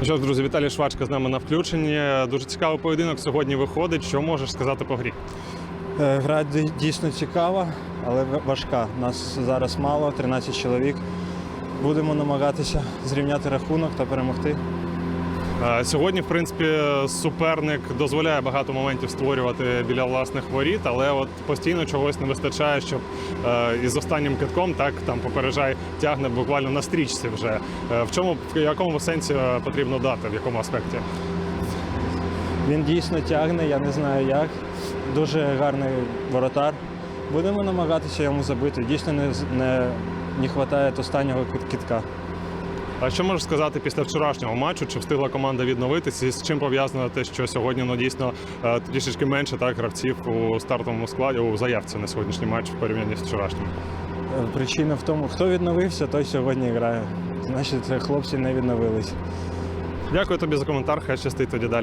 Ну що ж, друзі, Віталій Швачка з нами на включенні. Дуже цікавий поєдинок сьогодні виходить. Що можеш сказати по грі? Е, Гра дійсно цікава, але важка. Нас зараз мало, 13 чоловік. Будемо намагатися зрівняти рахунок та перемогти. Е, Сьогодні, в принципі, суперник дозволяє багато моментів створювати біля власних воріт, але от постійно чогось не вистачає, щоб е, із останнім китком так там попереджай тягне буквально на стрічці вже. Е, В чому в якому сенсі потрібно дати, в якому аспекті? Він дійсно тягне, я не знаю як. Дуже гарний воротар. Будемо намагатися йому забити. Дійсно не, не, не вистачає останнього кит- китка. А що можеш сказати після вчорашнього матчу? Чи встигла команда відновитися? З чим пов'язано те, що сьогодні ну дійсно е, трішечки менше так гравців у стартовому складі у заявці на сьогоднішній матч в порівнянні з вчорашнім? Е, Причина в тому, хто відновився, той сьогодні грає. Значить, хлопці не відновились. Дякую тобі за коментар. Хай щастить тоді далі.